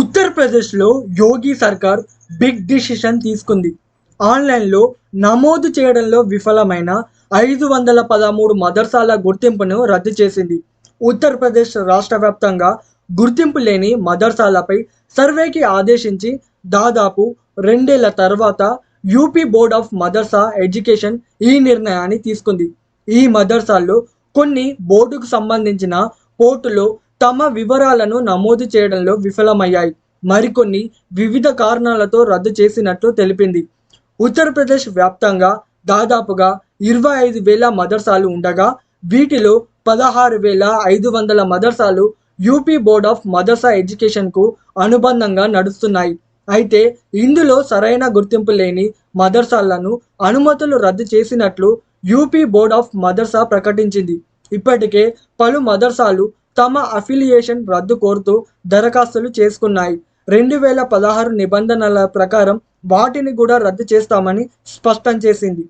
ఉత్తరప్రదేశ్లో యోగి సర్కార్ big decision తీసుకుంది. ఆన్లైన్లో నమోదు చేయడంలో విఫలమైన ఐదు వందల పదమూడు మదర్సాల గుర్తింపును రద్దు చేసింది. ఉత్తరప్రదేశ్ రాష్ట్ర వ్యాప్తంగా గుర్తింపు లేని మదర్సాలపై సర్వేకి ఆదేశించి దాదాపు రెండేళ్ళ తర్వాత UP board of madrasa education ఈ నిర్ణయాన్ని తీసుకుంది. ఈ మదర్సాల్లో కొన్ని బోర్డుకు సంబంధించిన పోర్టులో తమ వివరాలను నమోదు చేయడంలో విఫలమయ్యాయి. మరికొన్ని వివిధ కారణాలతో రద్దు చేసినట్లు తెలిపింది. ఉత్తరప్రదేశ్ వ్యాప్తంగా దాదాపుగా ఇరవై ఐదు వేల మదర్సాలు ఉండగా వీటిలో పదహారు వేల ఐదు వందల మదర్సాలు యూపీ బోర్డ్ ఆఫ్ మదర్సా ఎడ్యుకేషన్కు అనుబంధంగా నడుస్తున్నాయి. అయితే ఇందులో సరైన గుర్తింపు లేని మదర్సాలను అనుమతులు రద్దు చేసినట్లు యూపీ బోర్డ్ ఆఫ్ మదర్సా ప్రకటించింది. ఇప్పటికే పలు మదర్సాలు తమ అఫిలియేషన్ రద్దు కోరుతూ దరఖాస్తులు చేసుకున్నాయి. రెండు వేల పదహారు నిబంధనల ప్రకారం వాటిని కూడా రద్దు చేస్తామని స్పష్టం చేసింది.